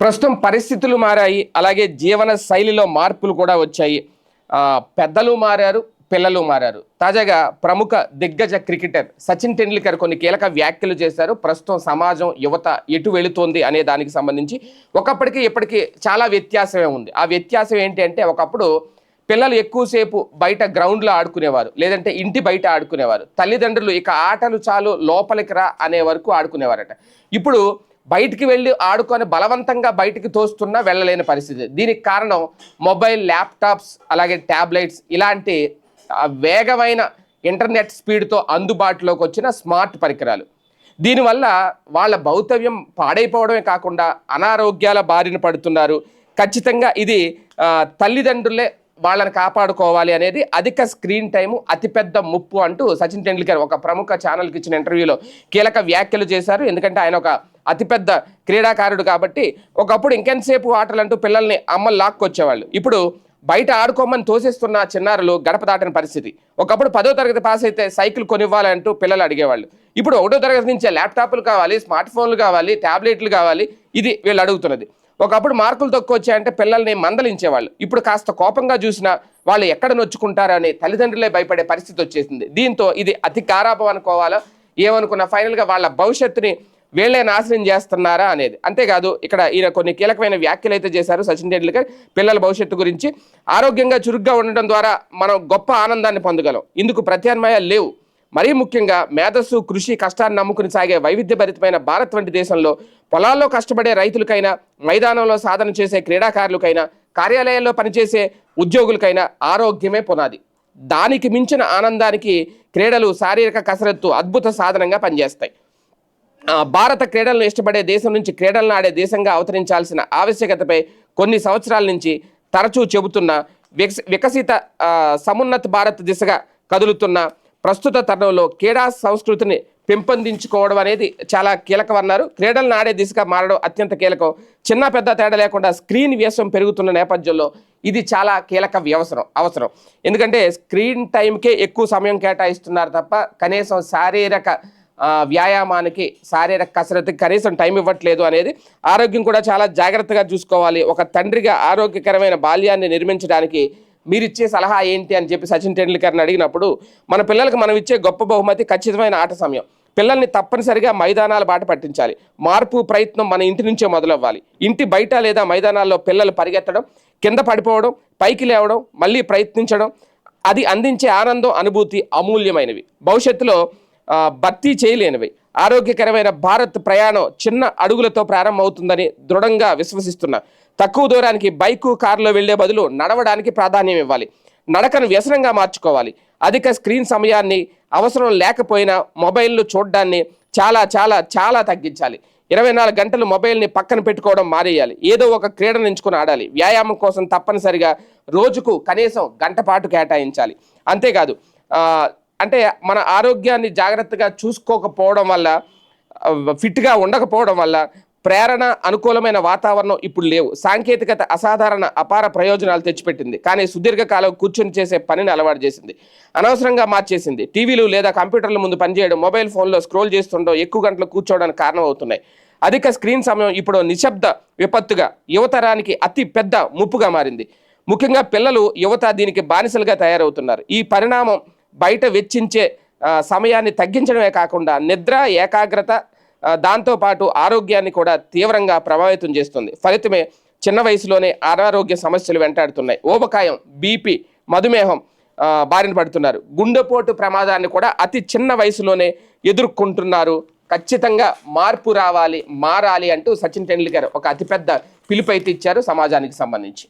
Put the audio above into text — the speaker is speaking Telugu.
ప్రస్తుతం పరిస్థితులు మారాయి. అలాగే జీవన శైలిలో మార్పులు కూడా వచ్చాయి. పెద్దలు మారారు పిల్లలు మారారు. తాజాగా ప్రముఖ దిగ్గజ క్రికెటర్ సచిన్ టెండూల్కర్ కొన్ని కీలక వ్యాఖ్యలు చేశారు. ప్రస్తుతం సమాజం యువత ఎటు వెళుతోంది అనే దానికి సంబంధించి ఒకప్పటికి ఇప్పటికీ చాలా వ్యత్యాసమే ఉంది. ఆ వ్యత్యాసం ఏంటి అంటే ఒకప్పుడు పిల్లలు ఎక్కువసేపు బయట గ్రౌండ్లో ఆడుకునేవారు. లేదంటే ఇంటి బయట ఆడుకునేవారు. తల్లిదండ్రులు ఇక ఆటలు చాలు లోపలికి రా అనే వరకు ఆడుకునేవారట. ఇప్పుడు బయటికి వెళ్ళి ఆడుకొని బలవంతంగా బయటికి తోస్తున్నా వెళ్ళలేని పరిస్థితి. దీనికి కారణం మొబైల్ ల్యాప్టాప్స్ అలాగే ట్యాబ్లెట్స్ ఇలాంటి వేగమైన ఇంటర్నెట్ స్పీడ్తో అందుబాటులోకి వచ్చిన స్మార్ట్ పరికరాలు. దీనివల్ల వాళ్ళ భౌతవ్యం పాడైపోవడమే కాకుండా అనారోగ్యాల బారిన పడుతున్నారు. ఖచ్చితంగా ఇది తల్లిదండ్రులే వాళ్ళని కాపాడుకోవాలి అనేది అధిక స్క్రీన్ టైము అతిపెద్ద ముప్పు అంటూ సచిన్ టెండూల్కర్ ఒక ప్రముఖ ఛానల్కి ఇచ్చిన ఇంటర్వ్యూలో కీలక వ్యాఖ్యలు చేశారు. ఎందుకంటే ఆయన ఒక అతిపెద్ద క్రీడాకారుడు కాబట్టి ఒకప్పుడు ఇంకెంతసేపు ఆటలు అంటూ పిల్లల్ని అమ్మలు లాక్కొచ్చేవాళ్ళు. ఇప్పుడు బయట ఆడుకోమని తోసేస్తున్న చిన్నారులు గడప దాటని పరిస్థితి. ఒకప్పుడు పదో తరగతి పాస్ అయితే సైకిల్ కొనివ్వాలంటూ పిల్లలు అడిగేవాళ్ళు. ఇప్పుడు ఒకటో తరగతి నుంచే ల్యాప్టాప్లు కావాలి స్మార్ట్ ఫోన్లు కావాలి ట్యాబ్లెట్లు కావాలి. ఇది వీళ్ళు అడుగుతున్నది. ఒకప్పుడు మార్కులు తక్కువ వచ్చాయంటే పిల్లల్ని మందలించేవాళ్ళు. ఇప్పుడు కాస్త కోపంగా చూసినా వాళ్ళు ఎక్కడ నొచ్చుకుంటారని తల్లిదండ్రులే భయపడే పరిస్థితి వచ్చేసింది. దీంతో ఇది అతి కారాపం అనుకోవాలా ఏమనుకున్నా ఫైనల్గా వాళ్ళ భవిష్యత్తుని వీళ్ళే నాశనం చేస్తున్నారా అనేది. అంతేకాదు ఇక్కడ ఈయన కొన్ని కీలకమైన వ్యాఖ్యలు అయితే చేశారు సచిన్ టెండూల్కర్. పిల్లల భవిష్యత్తు గురించి ఆరోగ్యంగా చురుగ్గా ఉండడం ద్వారా మనం గొప్ప ఆనందాన్ని పొందగలం. ఇందుకు ప్రత్యామ్నాయాలు లేవు. మరీ ముఖ్యంగా మేధస్సు కృషి కష్టాన్ని నమ్ముకుని సాగే వైవిధ్యభరితమైన భారత్ వంటి దేశంలో పొలాల్లో కష్టపడే రైతులకైనా మైదానంలో సాధన చేసే క్రీడాకారులకైనా కార్యాలయాల్లో పనిచేసే ఉద్యోగులకైనా ఆరోగ్యమే పునాది. దానికి మించిన ఆనందానికి క్రీడలు శారీరక కసరత్తు అద్భుత సాధనంగా పనిచేస్తాయి. భారత క్రీడలను ఇష్టపడే దేశం నుంచి క్రీడలను ఆడే దేశంగా అవతరించాల్సిన ఆవశ్యకతపై కొన్ని సంవత్సరాల నుంచి తరచూ చెబుతున్న వికసిత సమున్నత భారత్ దిశగా కదులుతున్న ప్రస్తుత తరుణంలో క్రీడా సంస్కృతిని పెంపొందించుకోవడం అనేది చాలా కీలకం అన్నారు క్రీడలను ఆడే దిశగా మారడం అత్యంత కీలకం. చిన్న పెద్ద తేడా లేకుండా స్క్రీన్ వ్యసం పెరుగుతున్న నేపథ్యంలో ఇది చాలా కీలక వ్యవసరం అవసరం. ఎందుకంటే స్క్రీన్ టైంకే ఎక్కువ సమయం కేటాయిస్తున్నారు తప్ప కనీసం శారీరక వ్యాయామానికి శారీరక కసరత్తుకి కనీసం టైం ఇవ్వట్లేదు అనేది ఆరోగ్యం కూడా చాలా జాగ్రత్తగా చూసుకోవాలి. ఒక తండ్రిగా ఆరోగ్యకరమైన బాల్యాన్ని నిర్మించడానికి మీరు ఇచ్చే సలహా ఏంటి అని చెప్పి సచిన్ టెండూల్కర్ని అడిగినప్పుడు మన పిల్లలకు మనం ఇచ్చే గొప్ప బహుమతి ఖచ్చితమైన ఆట సమయం. పిల్లల్ని తప్పనిసరిగా మైదానాల బాట పట్టించాలి. మార్పు ప్రయత్నం మన ఇంటి నుంచే మొదలవ్వాలి. ఇంటి బయట లేదా మైదానాల్లో పిల్లలు పరిగెత్తడం కింద పడిపోవడం పైకి లేవడం మళ్ళీ ప్రయత్నించడం అది అందించే ఆనందం అనుభూతి అమూల్యమైనవి. భవిష్యత్తులో భర్తీ చేయలేనివి. ఆరోగ్యకరమైన భారత్ ప్రయాణం చిన్న అడుగులతో ప్రారంభమవుతుందని దృఢంగా విశ్వసిస్తున్నా. తక్కువ దూరానికి బైకు కారులో వెళ్ళే బదులు నడవడానికి ప్రాధాన్యం ఇవ్వాలి. నడకను వ్యసనంగా మార్చుకోవాలి. అధిక స్క్రీన్ సమయాన్ని అవసరం లేకపోయినా మొబైల్ను చూడడాన్ని చాలా చాలా చాలా తగ్గించాలి. ఇరవై నాలుగు గంటలు మొబైల్ని పక్కన పెట్టుకోవడం మానేయాలి. ఏదో ఒక క్రీడను ఎంచుకుని ఆడాలి. వ్యాయామం కోసం తప్పనిసరిగా రోజుకు కనీసం గంట పాటు కేటాయించాలి. అంతేకాదు అంటే మన ఆరోగ్యాన్ని జాగ్రత్తగా చూసుకోకపోవడం వల్ల ఫిట్గా ఉండకపోవడం వల్ల ప్రేరణ అనుకూలమైన వాతావరణం ఇప్పుడు లేవు. సాంకేతికత అసాధారణ అపార ప్రయోజనాలు తెచ్చిపెట్టింది. కానీ సుదీర్ఘకాలం కూర్చొని చేసే పనిని అలవాటు చేసింది. అనవసరంగా మార్చేసింది. టీవీలు లేదా కంప్యూటర్ల ముందు పనిచేయడం మొబైల్ ఫోన్లో స్క్రోల్ చేస్తుండడం ఎక్కువ గంటలు కూర్చోవడానికి కారణమవుతున్నాయి. అధిక స్క్రీన్ సమయం ఇప్పుడు నిశ్శబ్ద విపత్తుగా యువతరానికి అతి పెద్ద ముప్పుగా మారింది. ముఖ్యంగా పిల్లలు యువత దీనికి బానిసలుగా తయారవుతున్నారు. ఈ పరిణామం బయట వెచ్చించే సమయాన్ని తగ్గించడమే కాకుండా నిద్ర ఏకాగ్రత దాంతోపాటు ఆరోగ్యాన్ని కూడా తీవ్రంగా ప్రభావితం చేస్తుంది. ఫలితమే చిన్న వయసులోనే అనారోగ్య సమస్యలు వెంటాడుతున్నాయి. ఊబకాయం బీపీ మధుమేహం బారిన పడుతున్నారు. గుండెపోటు ప్రమాదాన్ని కూడా అతి చిన్న వయసులోనే ఎదుర్కొంటున్నారు. ఖచ్చితంగా మార్పు రావాలి మారాలి అంటూ సచిన్ టెండూల్కర్ ఒక అతిపెద్ద పిలుపు అయితే ఇచ్చారు సమాజానికి సంబంధించి.